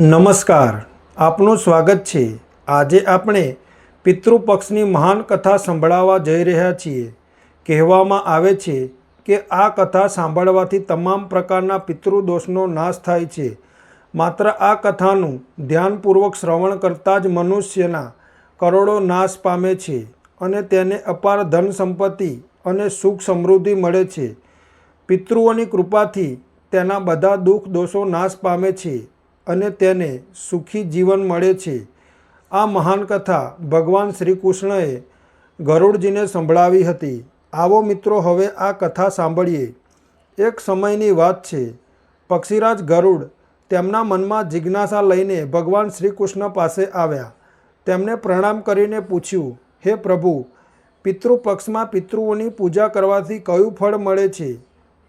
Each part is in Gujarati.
નમસ્કાર. આપનું સ્વાગત છે. આજે આપણે પિતૃપક્ષની મહાન કથા સંભળાવવા જઈ રહ્યા છીએ. કહેવામાં આવે છે કે આ કથા સાંભળવાથી તમામ પ્રકારના પિતૃદોષનો નાશ થાય છે. માત્ર આ કથાનું ધ્યાનપૂર્વક શ્રવણ કરતાં જ મનુષ્યના કરોડો નાશ પામે છે અને તેને અપાર ધન સંપત્તિ અને સુખ સમૃદ્ધિ મળે છે. પિતૃઓની કૃપાથી તેના બધા દુઃખ દોષો નાશ પામે છે. અને તેને સુખી જીવન મળે છે. આ મહાન કથા ભગવાન શ્રી કૃષ્ણએ ગરુડજીને સંભળાવી હતી. આવો મિત્રો, હવે આ કથા સાંભળીએ. એક સમયની વાત છે. પક્ષીરાજ ગરુડ તેમના મનમાં જિજ્ઞાસા લઈને ભગવાન શ્રી કૃષ્ણ પાસે આવ્યા. તેમને પ્રણામ કરીને પૂછ્યું, હે પ્રભુ, પિતૃપક્ષમાં પિતૃઓની પૂજા કરવાથી કયું ફળ મળે છે?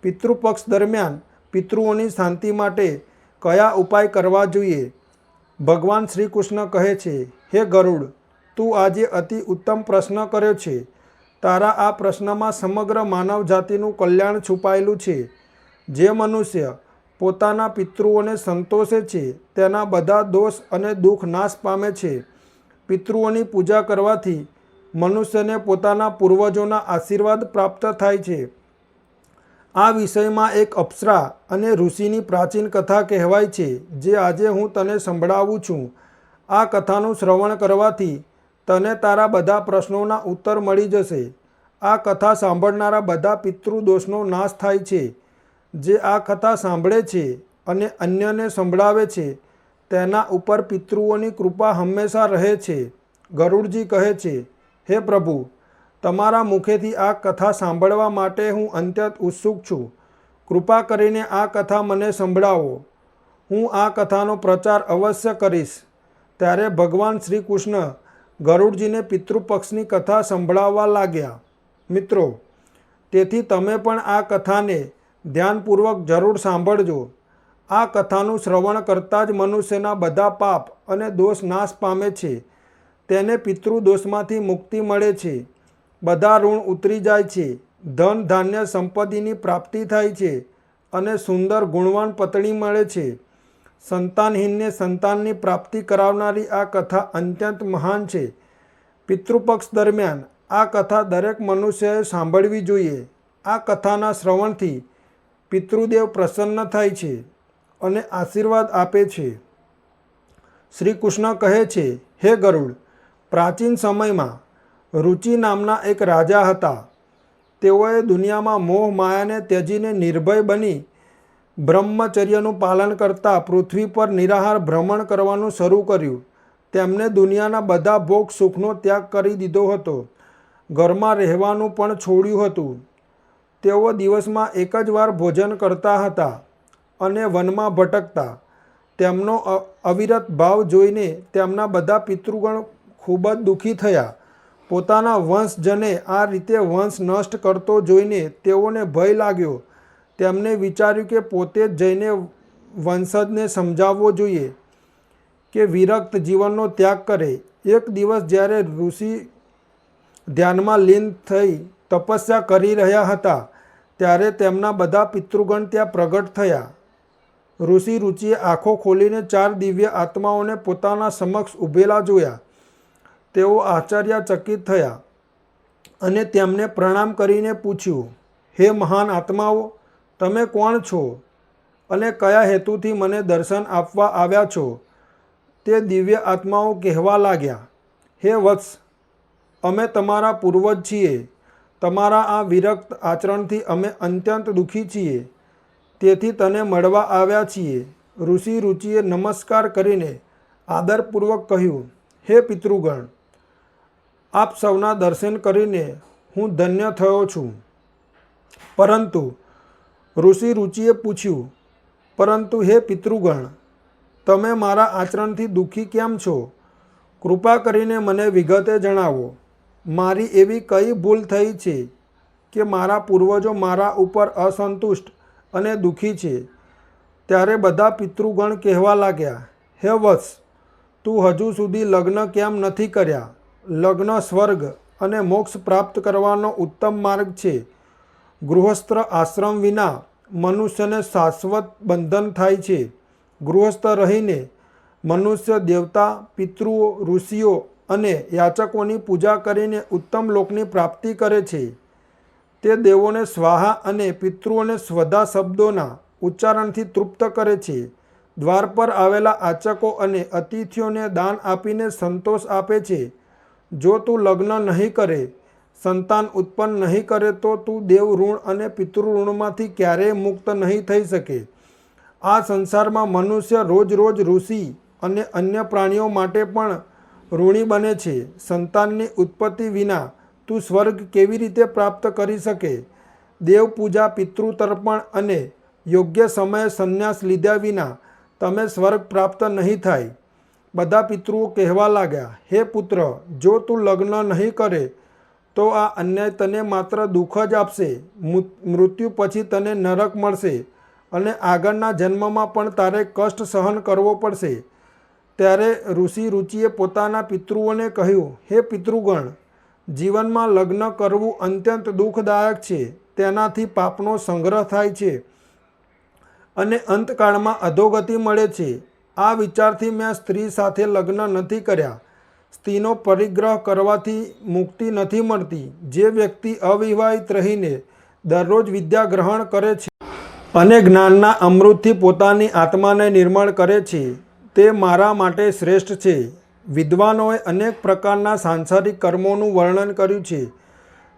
પિતૃપક્ષ દરમિયાન પિતૃઓની શાંતિ માટે કયા ઉપાય કરવા જોઈએ? ભગવાન શ્રી કૃષ્ણ કહે છે, હે ગરુડ, તું આજે અતિ ઉત્તમ પ્રશ્ન કર્યો છે. તારા આ પ્રશ્નમાં સમગ્ર માનવ જાતિનું કલ્યાણ છુપાયેલું છે. જે મનુષ્ય પોતાના પિતૃઓને સંતોષે છે, તેના બધા દોષ અને દુઃખ નાશ પામે છે. પિતૃઓની પૂજા કરવાથી મનુષ્યને પોતાના પૂર્વજોના આશીર્વાદ પ્રાપ્ત થાય છે. આ વિષયમાં એક અપ્સરા અને ઋષિની પ્રાચીન કથા કહેવાય છે, જે આજે હું તને સંભળાવું છું. આ કથાનું શ્રવણ કરવાથી તને તારા બધા પ્રશ્નોના ઉત્તર મળી જશે. આ કથા સાંભળનારા બધા પિતૃદોષનો નાશ થાય છે. જે આ કથા સાંભળે છે અને અન્યને સંભળાવે છે, તેના ઉપર પિતૃઓની કૃપા હંમેશા રહે છે, ગરુડજી કહે છે, હે પ્રભુ તમારા મુખેથી આ કથા સાંભળવા માટે હું અત્યંત ઉત્સુક છું. કૃપા કરીને આ કથા મને સંભળાવો. હું આ કથાનો પ્રચાર અવશ્ય કરીશ. ત્યારે ભગવાન શ્રી કૃષ્ણ ગરુડજીને પિતૃપક્ષની કથા સંભળાવવા લાગ્યા. મિત્રો, તેથી તમે પણ આ કથાને ધ્યાનપૂર્વક જરૂર સાંભળજો. આ કથાનું શ્રવણ કરતાં જ મનુષ્યના બધા પાપ અને દોષ નાશ પામે છે. તેને પિતૃદોષમાંથી મુક્તિ મળે છે. બધા ઋણ ઉતરી જાય છે. ધન ધાન્ય સંપત્તિની પ્રાપ્તિ થાય છે અને સુંદર ગુણવાન પત્ની મળે છે. સંતાનહીનને સંતાનની પ્રાપ્તિ કરાવનારી આ કથા અત્યંત મહાન છે. પિતૃપક્ષ દરમિયાન આ કથા દરેક મનુષ્યએ સાંભળવી જોઈએ. આ કથાના શ્રવણથી પિતૃદેવ પ્રસન્ન થાય છે અને આશીર્વાદ આપે છે. શ્રી કૃષ્ણ કહે છે, હે ગરુડ, પ્રાચીન સમયમાં રુચિ નામના એક રાજા હતા. તેઓએ દુનિયામાં મોહ માયાને ત્યજીને નિર્ભય બની બ્રહ્મચર્યનું પાલન કરતા પૃથ્વી પર નિરાહાર ભ્રમણ કરવાનું શરૂ કર્યું. તેમને દુનિયાના બધા ભોગ સુખનો ત્યાગ કરી દીધો હતો. ઘરમાં રહેવાનું પણ છોડ્યું હતું. તેઓ દિવસમાં એક જ વાર ભોજન કરતા હતા અને વનમાં ભટકતા. તેમનો અવિરત ભાવ જોઈને તેમના બધા પિતૃગણ ખૂબ જ દુઃખી થયા. પોતાના વંશજને આ રીતે વંશ નષ્ટ કરતો જોઈને તેઓને ભય લાગ્યો. તેમણે વિચાર્યું કે પોતે જ જઈને વંશજને સમજાવવો જોઈએ કે વિરક્ત જીવનનો ત્યાગ કરે. એક દિવસ જ્યારે ઋષિ ધ્યાનમાં લીન થઈ તપસ્યા કરી રહ્યા હતા, ત્યારે તેમના બધા પિતૃગણ ત્યાં પ્રગટ થયા. ઋષિ રુચિએ આંખો ખોલીને ચાર દિવ્ય આત્માઓને પોતાના સમક્ષ ઊભેલા જોયા. તેઓ આશ્ચર્યચકિત થયા અને તેમને પ્રણામ કરીને પૂછ્યું, હે મહાન આત્માઓ, તમે કોણ છો? અને કયા હેતુથી મને દર્શન આપવા આવ્યા છો? તે દિવ્ય આત્માઓ કહેવા લાગ્યા, હે વત્સ, અમે તમારા પૂર્વજ છીએ. તમારા આ વિરક્ત આચરણથી અમે અત્યંત દુઃખી છીએ. તેથી તને મળવા આવ્યા છીએ. ઋષિ રુચિએ નમસ્કાર કરીને આદરપૂર્વક કહ્યું, હે પિતૃગણ આપ સૌના દર્શન કરીને હું ધન્ય થયો છું. પરંતુ ઋષિ રુચિએ પૂછ્યું, પરંતુ હે પિતૃગણ, તમે મારા આચરણથી દુઃખી કેમ છો? કૃપા કરીને મને વિગતે જણાવો. મારી એવી કઈ ભૂલ થઈ છે કે મારા પૂર્વજો મારા ઉપર અસંતુષ્ટ અને દુઃખી છે? ત્યારે બધા પિતૃગણ કહેવા લાગ્યા, હે વત્સ, તું હજુ સુધી લગ્ન કેમ નથી કર્યા? લગ્ન, સ્વર્ગ અને મોક્ષ પ્રાપ્ત કરવાનો ઉત્તમ માર્ગ છે. ગૃહસ્થ આશ્રમ વિના મનુષ્યને શાશ્વત બંધન થાય છે. ગૃહસ્થ રહીને મનુષ્ય દેવતા, પિતૃઓ, ઋષિઓ અને યાચકોની પૂજા કરીને ઉત્તમ લોકની પ્રાપ્તિ કરે છે. તે દેવોને સ્વાહા અને પિતૃઓને સ્વધા શબ્દોના ઉચ્ચારણથી તૃપ્ત કરે છે. દ્વાર પર આવેલા આચકો અને અતિથિઓને દાન આપીને સંતોષ આપે છે. જો તું લગ્ન નહીં કરે, સંતાન ઉત્પન્ન નહીં કરે તો તું દેવ ઋણ અને પિતૃ ઋણમાંથી ક્યારેય મુક્ત નહીં થઈ શકે. આ સંસારમાં મનુષ્ય રોજ રોજ ઋષિ અને અન્ય પ્રાણીઓ માટે પણ ઋણી બને છે. સંતાનની ઉત્પત્તિ વિના તું સ્વર્ગ કેવી રીતે પ્રાપ્ત કરી શકે? દેવ પૂજા પિતૃ અને યોગ્ય સમયે સંન્યાસ લીધા વિના તમે સ્વર્ગ પ્રાપ્ત નહીં થાય. બધા પિતૃઓ કહેવા લાગ્યા, હે પુત્ર, જો તું લગ્ન નહીં કરે, તો આ અન્યાય તને માત્ર દુઃખ જ આપશે. મૃત્યુ પછી તને નરક મળશે અને આગળના જન્મમાં પણ તારે કષ્ટ સહન કરવો પડશે. ત્યારે ઋષિ રુચિએ પોતાના પિતૃઓને કહ્યું, હે પિતૃગણ, જીવનમાં લગ્ન કરવું અત્યંત દુઃખદાયક છે. તેનાથી પાપનો સંગ્રહ થાય છે અને અંતકાળમાં અધોગતિ મળે છે. આ વિચારથી મેં સ્ત્રી સાથે લગ્ન નથી કર્યા. સ્ત્રીનો પરિગ્રહ કરવાથી મુક્તિ નથી મળતી. જે વ્યક્તિ અવિવાહિત રહીને દરરોજ વિદ્યા ગ્રહણ કરે છે અને જ્ઞાનના અમૃતથી પોતાની આત્માને નિર્માણ કરે છે, તે મારા માટે શ્રેષ્ઠ છે. વિદ્વાનોએ અનેક પ્રકારના સાંસારિક કર્મોનું વર્ણન કર્યું છે.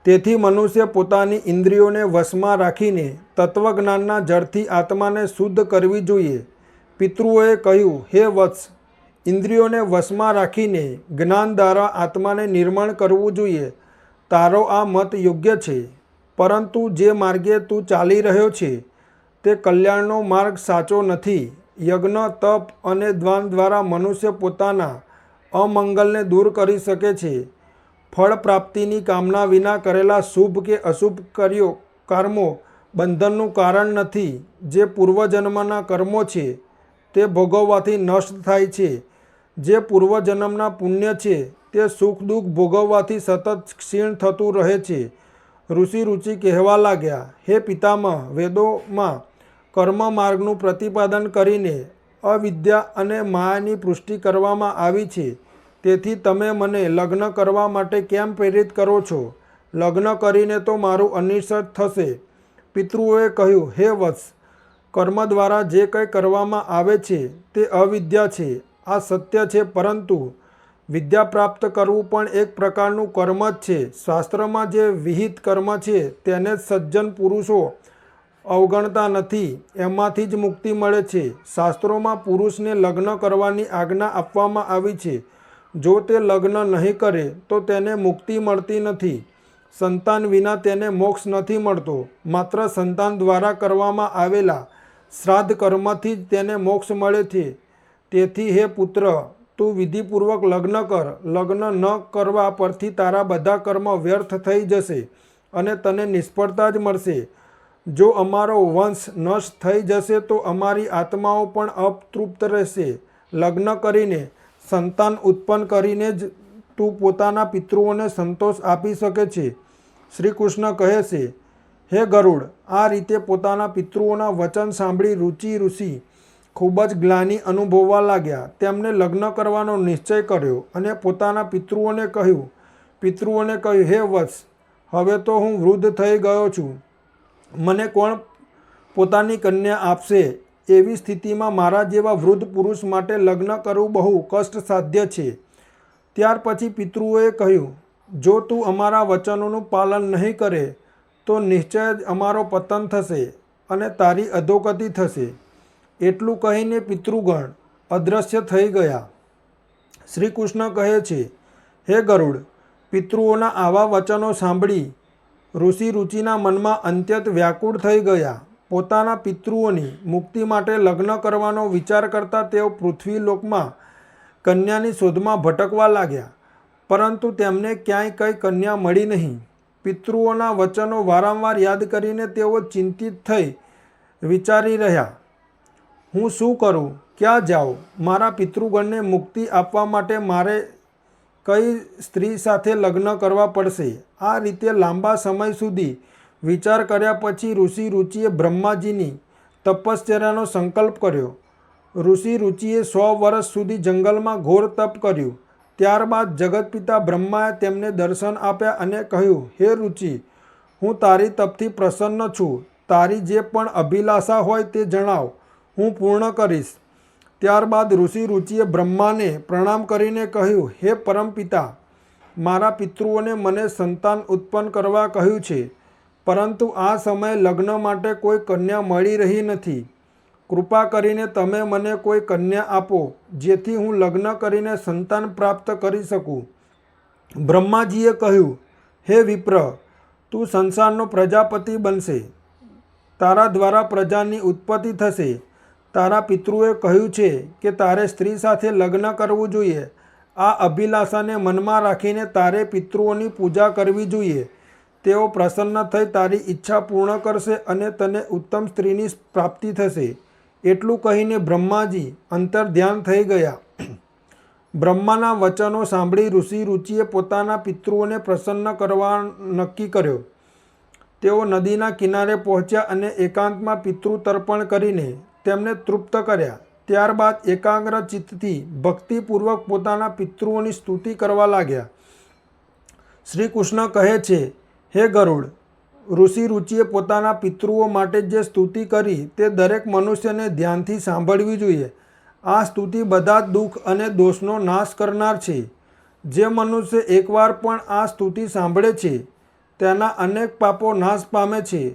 તેથી મનુષ્ય પોતાની ઇન્દ્રિયોને વશમાં રાખીને તત્વજ્ઞાનના જળથી આત્માને શુદ્ધ કરવી જોઈએ. પિતૃઓએ કહ્યું, હે વત્સ, ઇન્દ્રિયોને વશમાં રાખીને જ્ઞાન દ્વારા આત્માને નિર્માણ કરવું જોઈએ. તારો આ મત યોગ્ય છે, પરંતુ જે માર્ગે તું ચાલી રહ્યો છે, તે કલ્યાણનો માર્ગ સાચો નથી. યજ્ઞ, તપ અને દ્વાન દ્વારા મનુષ્ય પોતાના અમંગલને દૂર કરી શકે છે. ફળ પ્રાપ્તિની કામના વિના કરેલા શુભ કે અશુભ કાર્યો, કર્મો બંધનનું કારણ નથી. જે પૂર્વજન્મના કર્મો છે તે ભોગવવાથી નષ્ટ થાય છે. જે પૂર્વજન્મના પુણ્ય છે, તે સુખ દુઃખ ભોગવવાથી સતત ક્ષીણ થતું રહે છે. ઋષિ રુચિ કહેવા લાગ્યા, હે પિતામહ, વેદોમાં કર્મ માર્ગનું પ્રતિપાદન કરીને અવિદ્યા અને માયાની પુષ્ટિ કરવામાં આવી છે. તેથી તમે મને લગ્ન કરવા માટે કેમ પ્રેરિત કરો છો? લગ્ન કરીને તો મારું અનિષ્ટ થશે. પિતૃઓએ કહ્યું, હે વત્સ કર્મ દ્વારા જે કંઈ કરવામાં આવે છે તે અવિદ્યા છે. આ સત્ય છે, પરંતુ વિદ્યા પ્રાપ્ત કરવું પણ એક પ્રકારનું કર્મ જ છે. શાસ્ત્રમાં જે વિહિત કર્મ છે તેને સજ્જન પુરુષો અવગણતા નથી, એમાંથી જ મુક્તિ મળે છે. શાસ્ત્રોમાં પુરુષને લગ્ન કરવાની આજ્ઞા આપવામાં આવી છે. જો તે લગ્ન નહીં કરે, તો તેને મુક્તિ મળતી નથી. સંતાન વિના તેને મોક્ષ નથી મળતો. માત્ર સંતાન દ્વારા કરવામાં આવેલા શ્રાદ્ધ કર્મથી જ તેને મોક્ષ મળે છે. તેથી હે પુત્ર, તું વિધિપૂર્વક લગ્ન કર. લગ્ન ન કરવા પરથી તારા બધા કર્મ વ્યર્થ થઈ જશે અને તને નિષ્ફળતા જ મળશે. જો અમારો વંશ નષ્ટ થઈ જશે તો અમારી આત્માઓ પણ અપતૃપ્ત રહેશે. લગ્ન કરીને સંતાન ઉત્પન્ન કરીને જ તું પોતાના પિતૃઓને સંતોષ આપી શકે છે. શ્રી કૃષ્ણ કહે છે હે ગરુડ, આ રીતે પોતાના પિતૃઓના વચન સાંભળી રુચિ ઋષિ ખૂબ જ ગ્લાની અનુભવવા લાગ્યા. તેમણે લગ્ન કરવાનો નિશ્ચય કર્યો અને પોતાના પિતૃઓને કહ્યું પિતૃઓને કહ્યું, હે વત્સ, હવે તો હું વૃદ્ધ થઈ ગયો છું. મને કોણ પોતાની કન્યા આપશે? એવી સ્થિતિમાં મારા જેવા વૃદ્ધ પુરુષ માટે લગ્ન કરવું બહુ કષ્ટસાધ્ય છે. ત્યાર પછી પિતૃઓએ કહ્યું, જો તું અમારા વચનોનું પાલન નહીં કરે તો નિશ્ચય જ અમારો પતન થશે અને તારી અધોગતિ થશે. એટલું કહીને પિતૃગણ અદૃશ્ય થઈ ગયા. શ્રી કૃષ્ણ કહે છે, હે ગરુડ, પિતૃઓના આવા વચનો સાંભળી ઋષિ રુચિના મનમાં અંત્યત વ્યાકુળ થઈ ગયા. પોતાના પિતૃઓની મુક્તિ માટે લગ્ન કરવાનો વિચાર કરતા તેઓ પૃથ્વી લોકમાં કન્યાની શોધમાં ભટકવા લાગ્યા. પરંતુ તેમને ક્યાંય કંઈ કન્યા મળી નહીં. પિતૃઓના વચનો વારંવાર યાદ કરીને તેઓ ચિંતિત થઈ વિચારી રહ્યા. હું શું કરું? ક્યાં જાઉં? મારા પિતૃગણને મુક્તિ આપવા માટે મારે કઈ સ્ત્રી સાથે લગ્ન કરવા પડશે? આ રીતે લાંબા સમય સુધી વિચાર કર્યા પછી ઋષિ રુચિએ બ્રહ્માજીની તપશ્ચર્યાનો સંકલ્પ કર્યો. ઋષિ રુચિએ સો વર્ષ સુધી જંગલમાં ઘોર તપ કર્યું. ત્યારબાદ જગતપિતા બ્રહ્માએ તેમને દર્શન આપ્યા અને કહ્યું, હે રુચિ, હું તારી તપથી પ્રસન્ન છું. તારી જે પણ અભિલાષા હોય તે જણાવ. હું પૂર્ણ કરીશ. ત્યારબાદ ઋષિ રુચિએ બ્રહ્માને પ્રણામ કરીને કહ્યું, હે પરમપિતા મારા પિતૃઓને મને સંતાન ઉત્પન્ન કરવા કહ્યું છે, પરંતુ આ સમયે લગ્ન માટે કોઈ કન્યા મળી રહી નથી. કૃપા કરીને તમે મને કોઈ કન્યા આપો, જેથી હું લગ્ન કરીને સંતાન પ્રાપ્ત કરી શકું. બ્રહ્માજીએ કહ્યું, હે વિપ્ર, તું સંસારનો પ્રજાપતિ બનશે. તારા દ્વારા પ્રજાની ઉત્પત્તિ થશે. તારા પિતૃએ કહ્યું છે કે તારે સ્ત્રી સાથે લગ્ન કરવું જોઈએ. આ અભિલાષાને મનમાં રાખીને તારે પિતૃઓની પૂજા કરવી જોઈએ. તેઓ પ્રસન્ન થઈ તારી ઈચ્છા પૂર્ણ કરશે અને તને ઉત્તમ સ્ત્રીની પ્રાપ્તિ થશે. એટલું કહીને બ્રહ્માજી અંતર ધ્યાન થઈ ગયા. બ્રહ્માના વચનો સાંભળી ઋષિ રુચિએ પોતાના પિતૃઓને પ્રસન્ન કરવા નક્કી કર્યો. તેઓ નદીના કિનારે પહોંચ્યા અને એકાંતમાં પિતૃ તર્પણ કરીને તેમને તૃપ્ત કર્યા. ત્યારબાદ એકાગ્ર ચિત્તથી ભક્તિપૂર્વક પોતાના પિતૃઓની સ્તુતિ કરવા લાગ્યા. શ્રી કૃષ્ણ કહે છે, હે ગરુડ ઋષિ રુચિએ પોતાના પિતૃઓ માટે જે સ્તુતિ કરી તે દરેક મનુષ્યને ધ્યાનથી સાંભળવી જોઈએ. આ સ્તુતિ બધા જ દુઃખ અને દોષનો નાશ કરનાર છે. જે મનુષ્ય એકવાર પણ આ સ્તુતિ સાંભળે છે, તેના અનેક પાપો નાશ પામે છે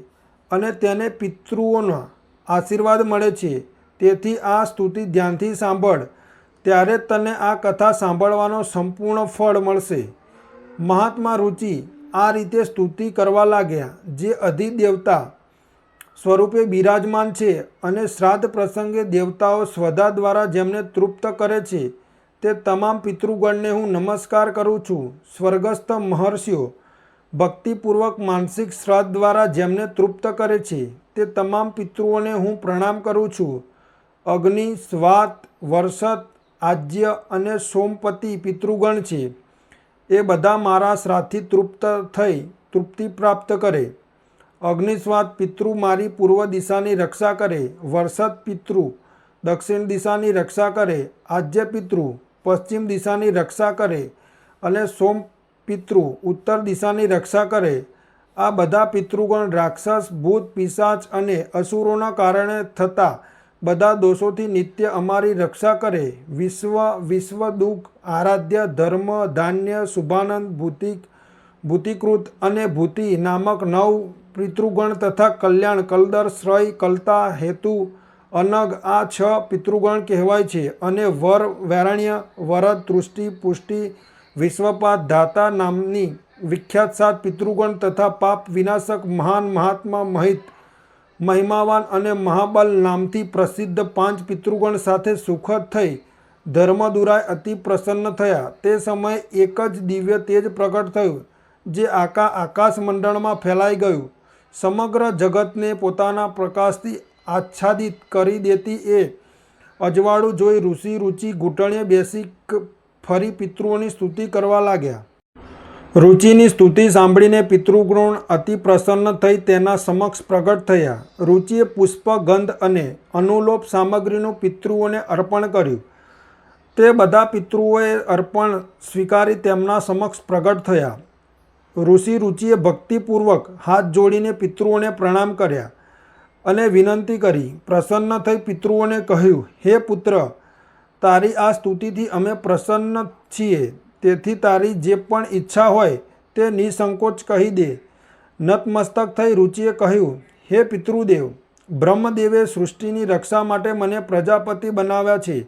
અને તેને પિતૃઓના આશીર્વાદ મળે છે. તેથી આ સ્તુતિ ધ્યાનથી સાંભળ. ત્યારે તને આ કથા સાંભળવાનો સંપૂર્ણ ફળ મળશે. મહાત્મા રુચિ આ રીતે સ્તુતિ કરવા લાગ્યા, જે અધિદેવતા સ્વરૂપે બિરાજમાન છે અને શ્રાદ્ધ પ્રસંગે દેવતાઓ સ્વધા દ્વારા જેમને તૃપ્ત કરે છે, તે તમામ પિતૃગણને હું નમસ્કાર કરું છું. સ્વર્ગસ્થ મહર્ષિઓ, ભક્તિપૂર્વક માનસિક શ્રાદ્ધ દ્વારા જેમને તૃપ્ત કરે છે, તે તમામ પિતૃઓને હું પ્રણામ કરું છું. અગ્નિ, સ્વાત વર્ષત આજ્ય અને સોમપતિ પિતૃગણ છે. એ બધા મારા શ્રાદ્ધથી તૃપ્ત થઈ તૃપ્તિ પ્રાપ્ત કરે. અગ્નિસ્વાદ પિતૃ મારી પૂર્વ દિશાની રક્ષા કરે. વરસાદ પિતૃ દક્ષિણ દિશાની રક્ષા કરે. આજ્ય પિતૃ પશ્ચિમ દિશાની રક્ષા કરે અને સોમ પિતૃ ઉત્તર દિશાની રક્ષા કરે. આ બધા પિતૃગણ રાક્ષસ, ભૂત, પિશાચ અને અસુરોના કારણે થતા બધા દોષોથી નિત્ય અમારી રક્ષા કરે. વિશ્વ વિશ્વ દુઃખ, આરાધ્ય, ધર્મ, ધાન્ય, શુભાનંદ, ભૂતિક, ભૂતિકૃત અને ભૂતિ નામક નવ પિતૃગણ તથા કલ્યાણ, કલદર, શ્રય, કલતા, હેતુ, અનગ આ છ પિતૃગણ કહેવાય છે અને વર, વેરણ્ય, વરદ, તૃષ્ટિ, પુષ્ટિ, વિશ્વપાત, ધાતા નામની વિખ્યાત સાત પિતૃગણ તથા પાપ વિનાશક મહાન મહાત્મા મહિત મહિમાવાન અને મહાબલ નામથી પ્રસિદ્ધ પાંચ પિતૃગણ સાથે સુખદ થઈ ધર્મદુરાય અતિ પ્રસન્ન થયા. તે સમયે એક જ દિવ્ય તેજ પ્રગટ થયું, જે આકા આકાશમંડળમાં ફેલાઈ ગયું. સમગ્ર જગતને પોતાના પ્રકાશથી આચ્છાદિત કરી દેતી એ અજવાળું જોઈ ઋષિ રુચિ ઘૂંટણે બેસી ફરી પિતૃઓની સ્તુતિ કરવા લાગ્યા. રુચિની સ્તુતિ સાંભળીને પિતૃગૃણ અતિ પ્રસન્ન થઈ તેના સમક્ષ પ્રગટ થયા. રુચિએ પુષ્પ, ગંધ અને અનુલોપ સામગ્રીનું પિતૃઓને અર્પણ કર્યું. તે બધા પિતૃઓએ અર્પણ સ્વીકારી તેમના સમક્ષ પ્રગટ થયા. ઋષિ રુચિએ ભક્તિપૂર્વક હાથ જોડીને પિતૃઓને પ્રણામ કર્યા અને વિનંતી કરી. પ્રસન્ન થઈ પિતૃઓને કહ્યું, હે પુત્ર, તારી આ સ્તુતિથી અમે પ્રસન્ન છીએ. તેથી તારી જે પણ ઈચ્છા હોય તે નિસંકોચ કહી દે. નતમસ્તક થઈ રુચિએ કહ્યું, હે પિતૃદેવ, બ્રહ્મદેવે સૃષ્ટિની રક્ષા માટે મને પ્રજાપતિ બનાવ્યા છે.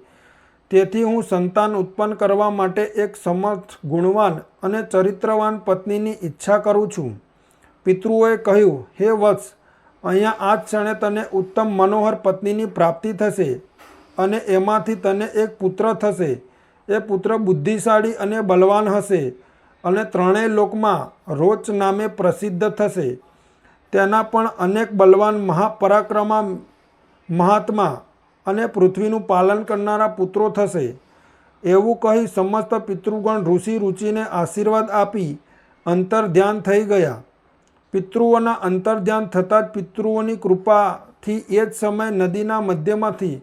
તેથી હું સંતાન ઉત્પન્ન કરવા માટે એક સમર્થ, ગુણવાન અને ચરિત્રવાન પત્નીની ઈચ્છા કરું છું. પિતૃઓએ કહ્યું, હે વત્સ, અહીંયા આ જ ક્ષણે તને ઉત્તમ મનોહર પત્નીની પ્રાપ્તિ થશે અને એમાંથી તને એક પુત્ર થશે. એ પુત્ર બુદ્ધિશાળી અને બલવાન હશે અને ત્રણેય લોકમાં રોચ નામે પ્રસિદ્ધ થશે. તેના પણ અનેક બલવાન મહાપરાક્રમા મહાત્મા અને પૃથ્વીનું પાલન કરનારા પુત્રો થશે. એવું કહી સમસ્ત પિતૃગણ ઋષિ રુચિને આશીર્વાદ આપી અંતર ધ્યાન થઈ ગયા. પિતૃઓના અંતર્ધ્યાન થતાં જ પિતૃઓની કૃપાથી એ જ સમયે નદીના મધ્યમાંથી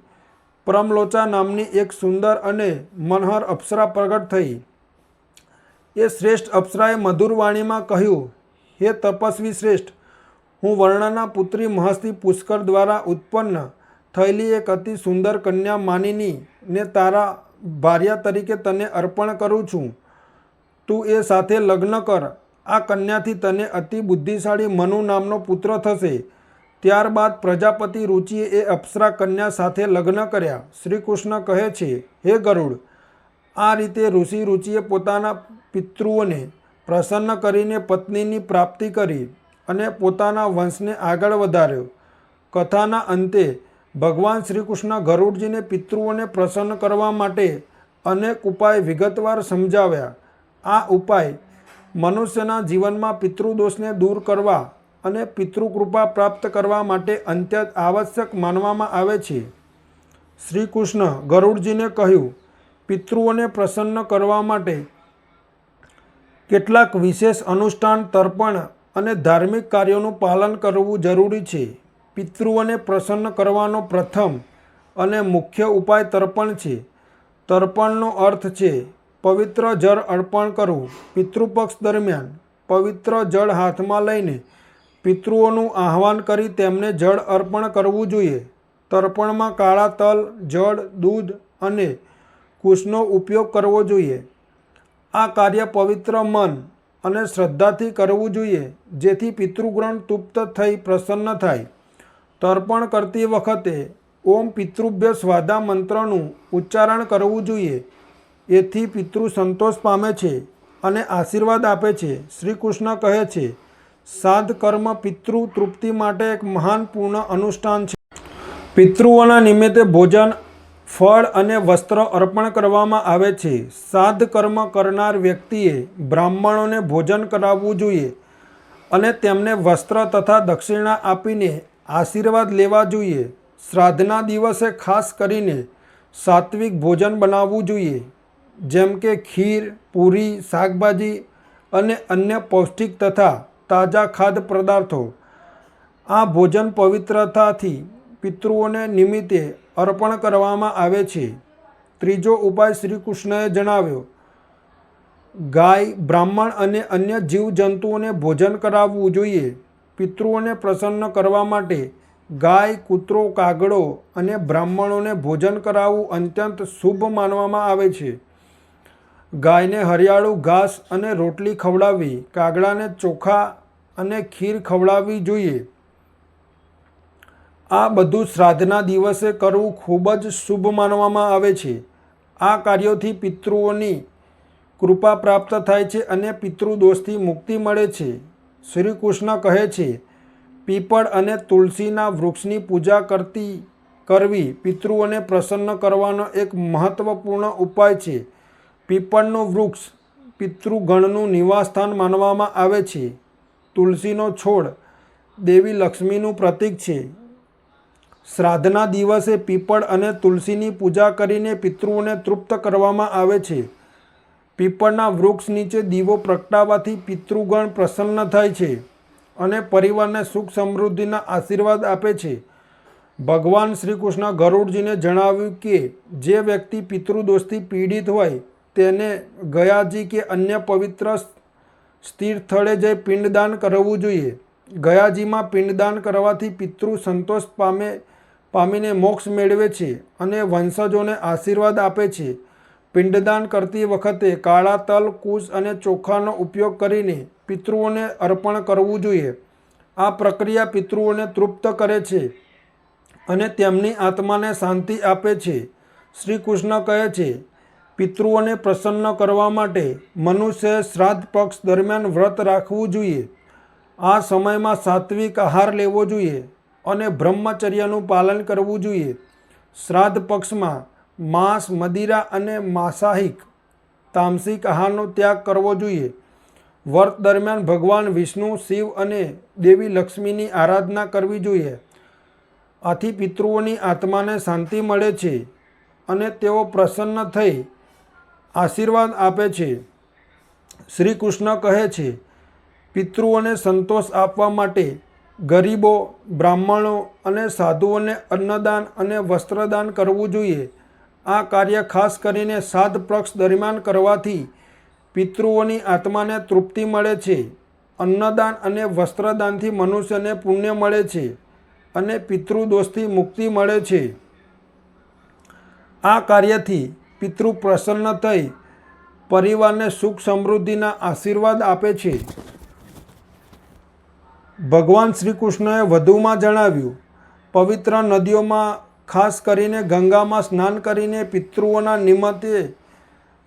પરમલોચા નામની એક સુંદર અને મનહર અપ્સરા પ્રગટ થઈ. એ શ્રેષ્ઠ અપ્સરાએ મધુર વાણીમાં કહ્યું, હે તપસ્વી શ્રેષ્ઠ, હું વર્ણના પુત્રી મહસ્તી પુષ્કર દ્વારા ઉત્પન્ન થયેલી એક અતિ સુંદર કન્યા માનિની ને તારા ભાર્યા તરીકે તને અર્પણ કરું છું. તું એ સાથે લગ્ન કર. આ કન્યાથી તને અતિ બુદ્ધિશાળી મનુ નામનો પુત્ર થશે. ત્યારબાદ પ્રજાપતિ રુચિએ એ અપ્સરા કન્યા સાથે લગ્ન કર્યા. શ્રીકૃષ્ણ કહે છે, હે ગરુડ, આ રીતે ઋષિ રુચિએ પોતાના પિતૃઓને પ્રસન્ન કરીને પત્નીની પ્રાપ્તિ કરી અને પોતાના વંશને આગળ વધાર્યો. કથાના અંતે ભગવાન શ્રીકૃષ્ણ ગરુડજીને પિતૃઓને પ્રસન્ન કરવા માટે અનેક ઉપાય વિગતવાર સમજાવ્યા. આ ઉપાય મનુષ્યના જીવનમાં પિતૃદોષને દૂર કરવા અને પિતૃકૃપા પ્રાપ્ત કરવા માટે અત્યંત આવશ્યક માનવામાં આવે છે. શ્રી કૃષ્ણ ગરુડજીને કહ્યું, પિતૃઓને પ્રસન્ન કરવા માટે કેટલાક વિશેષ અનુષ્ઠાન, તર્પણ અને ધાર્મિક કાર્યોનું પાલન કરવું જરૂરી છે. પિતૃઓને પ્રસન્ન કરવાનો પ્રથમ અને મુખ્ય ઉપાય તર્પણ છે. તર્પણનો અર્થ છે, પવિત્ર જળ અર્પણ કરવું. પિતૃપક્ષ દરમિયાન પવિત્ર જળ હાથમાં લઈને પિતૃઓનું આહવાન કરી તેમને જળ અર્પણ કરવું જોઈએ. તર્પણમાં કાળા તલ, જળ, દૂધ અને કુશનો ઉપયોગ કરવો જોઈએ. આ કાર્ય પવિત્ર મન અને શ્રદ્ધાથી કરવું જોઈએ, જેથી પિતૃગ્રહણ તુપ્ત થઈ પ્રસન્ન થાય. તર્પણ કરતી વખતે ઓમ પિતૃભ્ય સ્વાધા મંત્રનું ઉચ્ચારણ કરવું જોઈએ. એથી પિતૃ સંતોષ પામે છે અને આશીર્વાદ આપે છે. શ્રી કૃષ્ણ કહે છે કર્મ પિતૃ તૃપ્તિ માટે એક મહાન પૂર્ણ અનુષ્ઠાન છે. પિતૃઓના નિમિત્તે ભોજન, ફળ અને વસ્ત્ર અર્પણ કરવામાં આવે છે. સાધ કર્મ કરનાર વ્યક્તિએ બ્રાહ્મણોને ભોજન કરાવવું જોઈએ અને તેમને વસ્ત્ર તથા દક્ષિણા આપીને આશીર્વાદ લેવા જોઈએ. શ્રાદ્ધના દિવસે ખાસ કરીને સાત્વિક ભોજન બનાવવું જોઈએ, જેમ કે ખીર, પૂરી, શાકભાજી અને અન્ય પૌષ્ટિક તથા તાજા ખાદ્ય પદાર્થો. આ ભોજન પવિત્રતાથી પિતૃઓને નિમિત્તે અર્પણ કરવામાં આવે છે. ત્રીજો ઉપાય શ્રી કૃષ્ણએ જણાવ્યો. ગાય, બ્રાહ્મણ અને અન્ય જીવજંતુઓને ભોજન કરાવવું જોઈએ. પિતૃઓને પ્રસન્ન કરવા માટે ગાય, કૂતરો, કાગડો અને બ્રાહ્મણોને ભોજન કરાવવું અત્યંત શુભ માનવામાં આવે છે. ગાયને હરિયાળું ઘાસ અને રોટલી ખવડાવવી કાગડાને ચોખા અને ખીર ખવડાવવી જોઈએ. આ બધું શ્રાદ્ધના દિવસે કરવું ખૂબ જ શુભ માનવામાં આવે છે. આ કાર્યોથી પિતૃઓની કૃપા પ્રાપ્ત થાય છે અને પિતૃદોષથી મુક્તિ મળે છે. શ્રી કૃષ્ણ કહે છે, પીપળ અને તુલસીના વૃક્ષની પૂજા કરતી, કરવી પિતૃઓને પ્રસન્ન કરવાનો એક મહત્ત્વપૂર્ણ ઉપાય છે. પીપળનું વૃક્ષ પિતૃગણનું નિવાસસ્થાન માનવામાં આવે છે. તુલસીનો છોડ દેવી લક્ષ્મીનું પ્રતીક છે. શ્રાદ્ધના દિવસે પીપળ અને તુલસીની પૂજા કરીને પિતૃઓને તૃપ્ત કરવામાં આવે છે. પીપળના વૃક્ષ નીચે દીવો પ્રગટાવવાથી પિતૃગણ પ્રસન્ન થાય છે અને પરિવારને સુખ સમૃદ્ધિના આશીર્વાદ આપે છે. ભગવાન શ્રી કૃષ્ણ ગરુડજીને જણાવ્યું કે, જે વ્યક્તિ પિતૃદોષથી પીડિત હોય તેને ગયાજી કે અન્ય પવિત્ર સ્થળે જઈ પિંડદાન કરવું જોઈએ. ગયાજીમાં પિંડદાન કરવાથી પિતૃ સંતોષ પામે, પામીને મોક્ષ મેળવે છે અને વંશજોને આશીર્વાદ આપે છે. પિંડદાન કરતી વખતે કાળા તલ કુશ અને ચોખાનો ઉપયોગ કરીને પિતૃઓને અર્પણ કરવું જોઈએ. આ પ્રક્રિયા પિતૃઓને તૃપ્ત કરે છે અને તેમની આત્માને શાંતિ આપે છે. શ્રી કૃષ્ણ કહે છે પિતૃઓને પ્રસન્ન કરવા માટે મનુષ્યએ શ્રાદ્ધ પક્ષ દરમિયાન વ્રત રાખવું જોઈએ. આ સમયમાં સાત્વિક આહાર લેવો જોઈએ અને બ્રહ્મચર્યનું પાલન કરવું જોઈએ. શ્રાદ્ધ પક્ષમાં માંસ, મદિરા અને માસાહિક, તામસિક આહારનો ત્યાગ કરવો જોઈએ. વ્રત દરમિયાન ભગવાન વિષ્ણુ, શિવ અને દેવી લક્ષ્મીની આરાધના કરવી જોઈએ. આથી પિતૃઓની આત્માને શાંતિ મળે છે અને તેઓ પ્રસન્ન થઈ આશીર્વાદ આપે છે. શ્રી કૃષ્ણ કહે છે, પિતૃઓને સંતોષ આપવા માટે ગરીબો, બ્રાહ્મણો અને સાધુઓને અન્નદાન અને વસ્ત્રદાન કરવું જોઈએ. આ કાર્ય ખાસ કરીને સાત પક્ષ દરમિયાન કરવાથી પિતૃઓની આત્માને તૃપ્તિ મળે છે. અન્નદાન અને વસ્ત્રદાનથી મનુષ્યને પુણ્ય મળે છે અને પિતૃદોષથી મુક્તિ મળે છે. આ કાર્યથી પિતૃ પ્રસન્ન થઈ પરિવારને સુખ સમૃદ્ધિના આશીર્વાદ આપે છે. ભગવાન શ્રી કૃષ્ણએ વધુમાં જણાવ્યું, પવિત્ર નદીઓમાં ખાસ કરીને ગંગામાં સ્નાન કરીને પિતૃઓના નિમિત્તે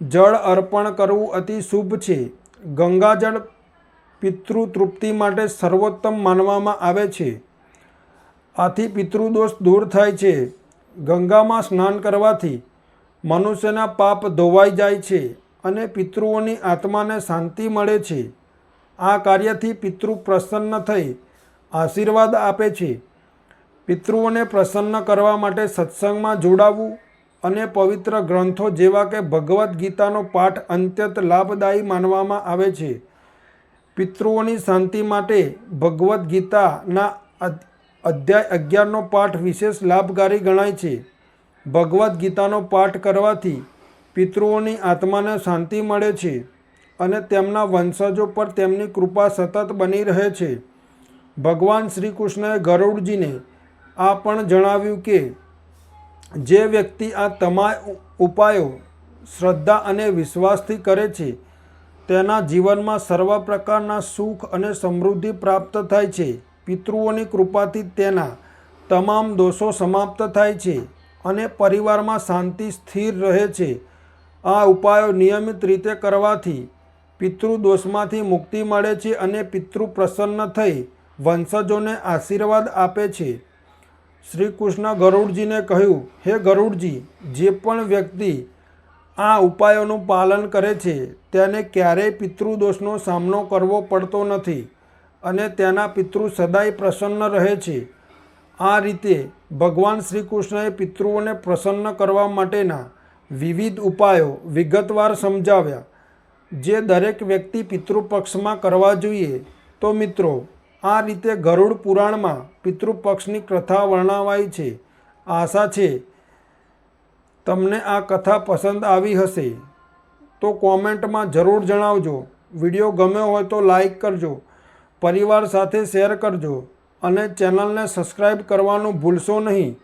જળ અર્પણ કરવું અતિ શુભ છે. ગંગાજળ પિતૃ તૃપ્તિ માટે સર્વોત્તમ માનવામાં આવે છે. આથી પિતૃદોષ દૂર થાય છે. ગંગામાં સ્નાન કરવાથી મનુષ્યના પાપ ધોવાઈ જાય છે અને પિતૃઓની આત્માને શાંતિ મળે છે. આ કાર્યથી પિતૃ પ્રસન્ન થઈ, આશીર્વાદ આપે છે. પિતૃઓને પ્રસન્ન કરવા માટે સત્સંગમાં જોડાવવું અને પવિત્ર ગ્રંથો જેવા કે ભગવદ્ ગીતાનો પાઠ અત્યંત લાભદાયી માનવામાં આવે છે. પિતૃઓની શાંતિ માટે ભગવદ્ ગીતાના અધ્યાય અગિયારનો પાઠ વિશેષ લાભકારી ગણાય છે. ભગવદ્ ગીતાનો પાઠ કરવાથી પિતૃઓની આત્માને શાંતિ મળે છે અને તેમના વંશજો પર તેમની કૃપા સતત બની રહે છે. ભગવાન શ્રી કૃષ્ણએ ગરુડજીને આ પણ જણાવ્યું કે, જે વ્યક્તિ આ તમામ ઉપાયો શ્રદ્ધા અને વિશ્વાસથી કરે છે, તેના જીવનમાં સર્વ પ્રકારના સુખ અને સમૃદ્ધિ પ્રાપ્ત થાય છે. પિતૃઓની કૃપાથી તેના તમામ દોષો સમાપ્ત થાય છે. અને પરિવારમાં શાંતિ સ્થિર રહે છે. આ ઉપાયો નિયમિત રીતે કરવાથી પિતૃદોષમાંથી મુક્તિ મળે છે અને પિતૃ પ્રસન્ન થઈ વંશજોને આશીર્વાદ આપે છે. શ્રી કૃષ્ણ ગરુડજીને કહ્યું, હે ગરુડજી, જે પણ વ્યક્તિ આ ઉપાયોનું પાલન કરે છે, તેને ક્યારેય પિતૃદોષનો સામનો કરવો પડતો નથી અને તેના પિતૃ સદાય પ્રસન્ન રહે છે. આ રીતે ભગવાન શ્રી કૃષ્ણએ પિતૃઓને પ્રસન્ન કરવા માટેના વિવિધ ઉપાયો વિગતવાર સમજાવ્યા. જે દરેક વ્યક્તિ પિતૃપક્ષમાં કરવા જોઈએ, તો મિત્રો, આ રીતે ગરુડ પુરાણમાં પિતૃપક્ષની કથા વર્ણવાઈ છે. આશા છે, તમને આ કથા પસંદ આવી હશે. તો કોમેન્ટમાં જરૂર જણાવજો. વીડિયો ગમ્યો હોય તો લાઈક કરજો. પરિવાર સાથે શેર કરજો. અને ચેનલને સબસ્ક્રાઈબ કરવાનું ભૂલશો નહીં,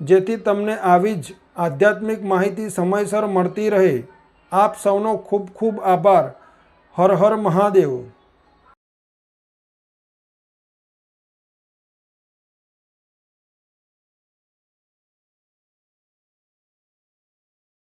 જેથી તમને આવી જ આધ્યાત્મિક માહિતી સમયસર મળતી રહે. આપ સૌનો ખૂબ ખૂબ આભાર. હર હર મહાદેવ.